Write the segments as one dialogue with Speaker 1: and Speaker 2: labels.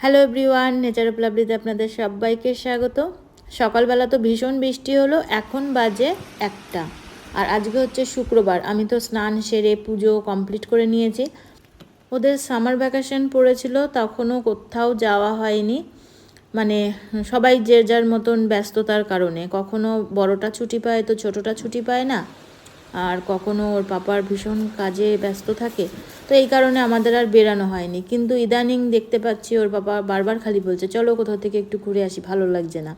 Speaker 1: Hello everyone nature of লাভলিতে আপনাদের সবাইকে স্বাগত। সকালবেলা তো ভীষণ বৃষ্টি হলো, এখন বাজে একটা। আর আজকে হচ্ছে শুক্রবার, আমি তো স্নান সেরে পুজো কমপ্লিট করে নিয়েছি। ওদের সামার ভ্যাকেশন পড়েছিল, তখনও কোথাও যাওয়া হয়নি। মানে সবাই যে যার মতন ব্যস্ততার কারণে, কখনো বড়টা ছুটি পায় তো ছোটটা ছুটি পায় না। আর কখনো ওর পাপার ভীষণ কাজে ব্যস্ত থাকে, তো এই কারণে আমাদের আর বেরানো হয়নি। কিন্তু ইদানিং দেখতে পাচ্ছি ওর বাবা বারবার খালি বলছে, চলো কোথাও থেকে একটু ঘুরে আসি, ভালো লাগছে না।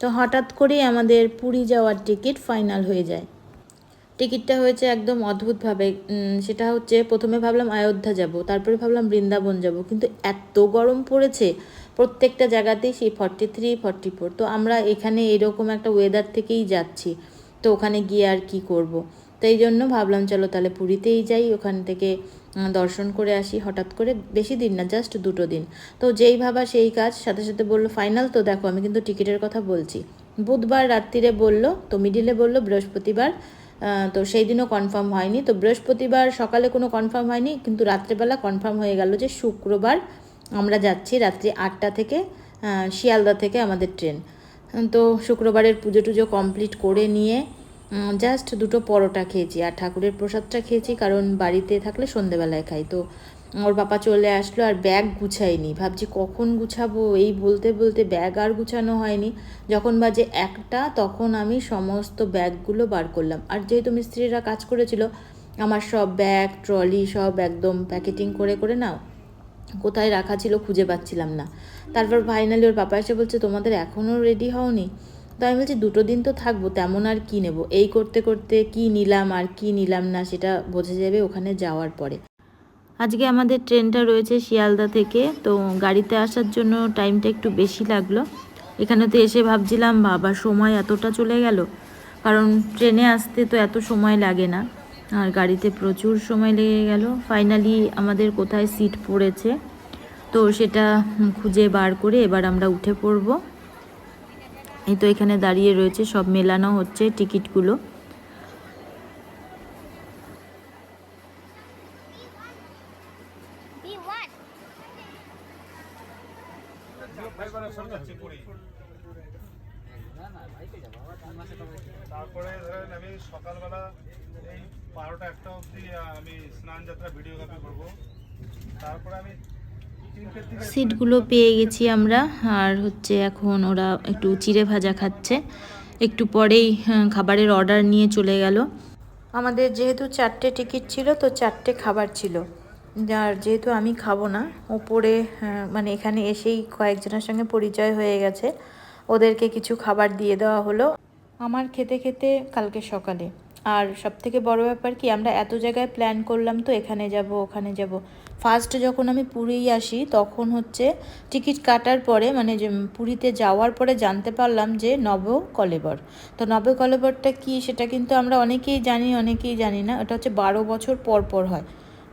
Speaker 1: তো হঠাৎ করেই আমাদের পুরী যাওয়ার টিকিট ফাইনাল হয়ে যায়। টিকিটটা হয়েছে একদম অদ্ভুতভাবে সেটা হচ্ছে প্রথমে ভাবলাম অযোধ্যা যাব, তারপরে ভাবলাম বৃন্দাবন যাব, কিন্তু এত গরম পড়েছে, প্রত্যেকটা জায়গাতেই সেই ফর্টি থ্রি ফর্টি ফোর তো আমরা এখানে এরকম একটা ওয়েদার থেকেই যাচ্ছি। তো ওখানে গিয়ে আর কি করব। তো এই জন্য ভাবলাম, চলো তাহলে পুরীতেই যাই। ওখান থেকে দর্শন করে আসি হঠাৎ করে। বেশি দিন না জাস্ট দুটো দিন। তো যেই ভাবা সেই কাজ। সাথে সাথে বলল ফাইনাল তো দেখো, আমি কিন্তু টিকিটের কথা বলছি। বুধবার রাত্রিরে বলল, তো মিডিলে বলল, বৃহস্পতিবার। তো সেই দিনও কনফার্ম হয়নি। তো বৃহস্পতিবার সকালে কোনো কনফার্ম হয়নি। কিন্তু রাত্রেবেলা কনফার্ম হয়ে গেল যে শুক্রবার আমরা যাচ্ছি রাত্রি আটটা থেকে শিয়ালদা থেকে আমাদের ট্রেন। তো শুক্রবারের পুজো টুজো কমপ্লিট করে নিয়ে জাস্ট দুটো পরোটা খেয়েছি। আর ঠাকুরের প্রসাদটা খেয়েছি, কারণ বাড়িতে থাকলে সন্ধেবেলায় খাই। তো ওর পাপা চলে আসলো আর ব্যাগ গুছাইনি ভাবছি কখন গুছাবো? এই বলতে বলতে ব্যাগ আর গুছানো হয়নি। যখন বাজে একটা, তখন আমি সমস্ত ব্যাগগুলো বার করলাম। আর যেহেতু মিস্ত্রিরা কাজ করেছিল, আমার সব ব্যাগ ট্রলি সব একদম প্যাকেটিং করে করে নাও। কোথায় রাখা ছিল খুঁজে পাচ্ছিলাম না। তারপর ফাইনালি ওর পাপা এসে বলছে, তোমাদের এখনও রেডি হওনি? তো আমি বলছি, দুটো দিন তো থাকব, তেমন আর কি নেব? এই করতে করতে কি নিলাম আর কি নিলাম না সেটা বোঝা যাবে ওখানে যাওয়ার পরে। আজকে আমাদের ট্রেনটা রয়েছে শিয়ালদা থেকে, তো গাড়িতে আসার জন্য টাইমটা একটু বেশি লাগল। এখানে তো এসে ভাবছিলাম, বাবা, সময় এতটা চলে গেল? কারণ ট্রেনে আসতে তো এত সময় লাগে না। আর গাড়িতে প্রচুর সময় লেগে গেল। ফাইনালি আমাদের কোথায় সিট পড়েছে, তো সেটা খুঁজে বার করে এবার আমরা উঠে পড়ব। এই তো এখানে দাঁড়িয়ে রয়েছে, সব মেলানো হচ্ছে টিকিটগুলো।
Speaker 2: B1.
Speaker 3: তারপরে ধরেন আমি সকালবেলা এই বারোটা একটা অবধি আমি স্নান যাত্রা ভিডিওগ্রাফি করব। তারপরে আমি
Speaker 1: সিটগুলো পেয়ে গেছি আমরা আর হচ্ছে এখন ওরা একটু চিড়ে ভাজা খাচ্ছে। একটু পরেই হ্যাঁ, খাবারের অর্ডার নিয়ে চলে গেল। আমাদের যেহেতু চারটে টিকিট ছিল তো চারটে খাবার ছিল। আর যেহেতু আমি খাব না ওপরে হ্যাঁ, মানে এখানে এসেই কয়েকজনের সঙ্গে পরিচয় হয়ে গেছে। ওদেরকে কিছু খাবার দিয়ে দেওয়া হলো। আমার খেতে খেতে কালকে সকালে। আর সব থেকে বড় ব্যাপার কি, আমরা এত জায়গায় প্ল্যান করলাম তো, এখানে যাব, ওখানে যাব। ফার্স্ট যখন আমি পুরী আসি, তখন হচ্ছে টিকিট কাটার পরে মানে যে পুরীতে যাওয়ার পরে জানতে পারলাম যে নব কলেবর তো নব কলেবরটা কি, সেটা কিন্তু আমরা অনেকেই জানি অনেকেই জানি না। ওটা হচ্ছে বারো বছর পর পর হয়।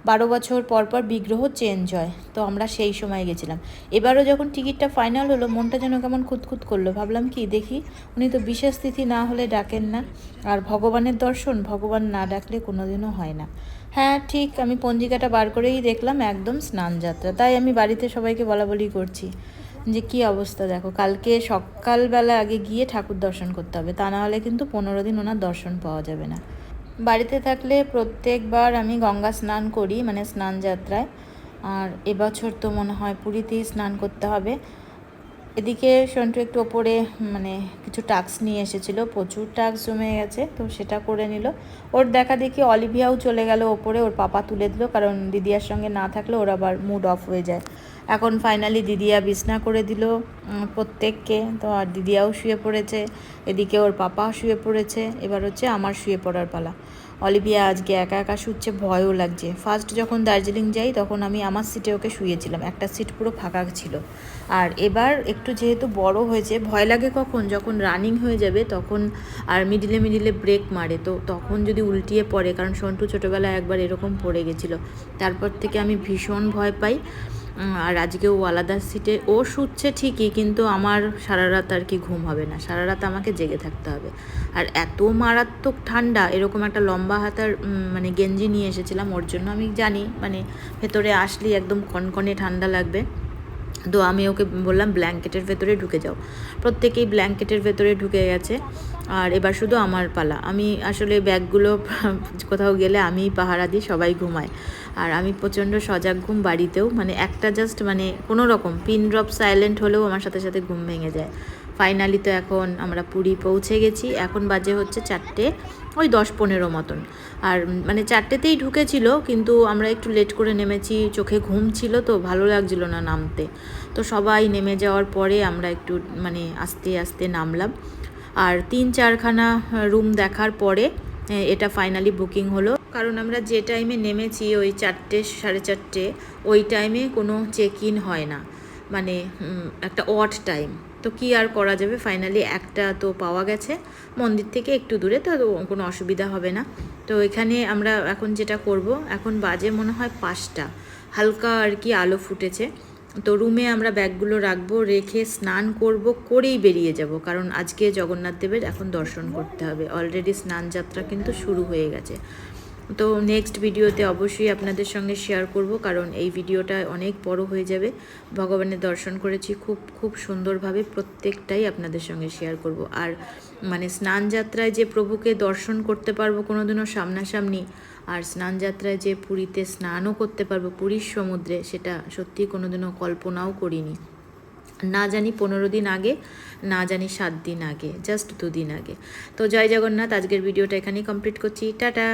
Speaker 1: বারো বছর পর পর বিগ্রহ চেঞ্জ হয়। তো আমরা সেই সময় গেছিলাম। এবারও যখন টিকিটটা ফাইনাল হলো, মনটা যেন কেমন খুঁতখুত করল। ভাবলাম কি, দেখি উনি তো বিশেষ তিথি না হলে ডাকেন না। আর ভগবানের দর্শন, ভগবান না ডাকলে কোনোদিনও হয় না। হ্যাঁ ঠিক, আমি পঞ্জিকাটা বার করেই দেখলাম, একদম স্নান যাত্রা তাই আমি বাড়িতে সবাইকে বলা বলি করছি যে, কি অবস্থা দেখো, কালকে সকালবেলা আগে গিয়ে ঠাকুর দর্শন করতে হবে। তা না হলে কিন্তু পনেরো দিন ওনার দর্শন পাওয়া যাবে না। বাড়িতে থাকলে প্রত্যেকবার আমি গঙ্গা স্নান করি মানে স্নান যাত্রায়। আর এবছর তো মনে হয় পুরীতেই স্নান করতে হবে। এদিকে সন্টু একটু ওপরে মানে কিছু টাস্ক নিয়ে এসেছিল, প্রচুর টাস্ক জমে গেছে, তো সেটা করে নিল। ওর দেখা দেখি অলিভিয়াও চলে গেল ওপরে, ওর পাপা তুলে দিল, কারণ দিদিয়ার সঙ্গে না থাকলে ওর আবার মুড অফ হয়ে যায়। এখন ফাইনালি দিদিয়া বিছনা করে দিল প্রত্যেককে, তো আর দিদিয়াও শুয়ে পড়েছে, এদিকে ওর পাপা শুয়ে পড়েছে, এবার হচ্ছে আমার শুয়ে পড়ার পালা। অলিভিয়া আজকে একা একা শুচ্ছে, ভয়ও লাগছে। ফার্স্ট যখন দার্জিলিং যাই, তখন আমি আমার সিটে ওকে শুয়েছিলাম। একটা সিট পুরো ফাঁকা ছিল। আর এবার একটু যেহেতু বড় হয়েছে, ভয় লাগে কখন? যখন রানিং হয়ে যাবে, তখন আর মিডিলে মিডিলে ব্রেক মারে। তো তখন যদি উল্টিয়ে পড়ে, কারণ সন্টু ছোটোবেলায় একবার এরকম পড়ে গেছিল। তারপর থেকে আমি ভীষণ ভয় পাই। আর আজকে ও আলাদা সিটে ও শুচ্ছে ঠিকই, কিন্তু আমার সারা রাত আর কি ঘুম হবে না। সারা রাত আমাকে জেগে থাকতে হবে। আর এত মারাত্মক ঠান্ডা, এরকম একটা লম্বা হাতার মানে গেঞ্জি নিয়ে এসেছিলাম, ওর জন্য আমি জানি মানে ভেতরে আসলেই একদম কনকনে ঠান্ডা লাগবে। তো আমি ওকে বললাম ব্ল্যাঙ্কেটের ভেতরে ঢুকে যাও। প্রত্যেকেই ব্ল্যাঙ্কেটের ভেতরে ঢুকে গেছে। আর এবার শুধু আমার পালা। আমি আসলে ব্যাগগুলো কোথাও গেলে আমি পাহারা দিই, সবাই ঘুমায়। আর আমি প্রচণ্ড সজাগ ঘুম বাড়িতেও মানে একটা জাস্ট মানে কোনো রকম পিন ড্রপ সাইলেন্ট হলেও আমার সাথে সাথে ঘুম ভেঙে যায়। ফাইনালি তো এখন আমরা পুরী পৌঁছে গেছি। এখন বাজে হচ্ছে চারটে, ওই দশ পনেরো মতন। আর মানে চারটেতেই ঢুকেছিল, কিন্তু আমরা একটু লেট করে নেমেছি, চোখে ঘুম ছিল তো ভালো লাগছিল না নামতে। তো সবাই নেমে যাওয়ার পরে আমরা একটু মানে আস্তে আস্তে নামলাম। আর তিন চারখানা রুম দেখার পরে এটা ফাইনালি বুকিং হলো। কারণ আমরা যে টাইমে নেমেছি, ওই চারটে, সাড়ে চারটে, ওই টাইমে কোনো চেক ইন হয় না। মানে একটা অড টাইম তো কি আর করা যাবে? ফাইনালি একটা তো পাওয়া গেছে। মন্দির থেকে একটু দূরে তো কোনো অসুবিধা হবে না। তো এখানে আমরা এখন যেটা করব, এখন বাজে মনে হয় পাঁচটা। হালকা আর কি আলো ফুটেছে। তো রুমে আমরা ব্যাগগুলো রাখব, রেখে স্নান করব, করেই বেরিয়ে যাব। কারণ আজকে জগন্নাথ দেবের এখন দর্শন করতে হবে। অলরেডি স্নান যাত্রা কিন্তু শুরু হয়ে গেছে। তো নেক্সট ভিডিওতে অবশ্যই আপনাদের সঙ্গে শেয়ার করব, কারণ এই ভিডিওটা অনেক বড় হয়ে যাবে। ভগবানের দর্শন করেছি, খুব খুব সুন্দরভাবে প্রত্যেকটাই আপনাদের সঙ্গে শেয়ার করব। আর মানে স্নান যাত্রায় যে প্রভুকে দর্শন করতে পারব কোনোদিনও সামনাসামনি, আর স্নান যাত্রায় যে পুরীতে স্নানও করতে পারব পুরীর সমুদ্রে, সেটা সত্যি কোনোদিনও কল্পনাও করিনি। না জানি পনেরো দিন আগে, না জানি সাত দিন আগে জাস্ট দুদিন আগে। তো জয় জগন্নাথ, আজকের ভিডিওটা এখানেই কমপ্লিট করছি। টাটা!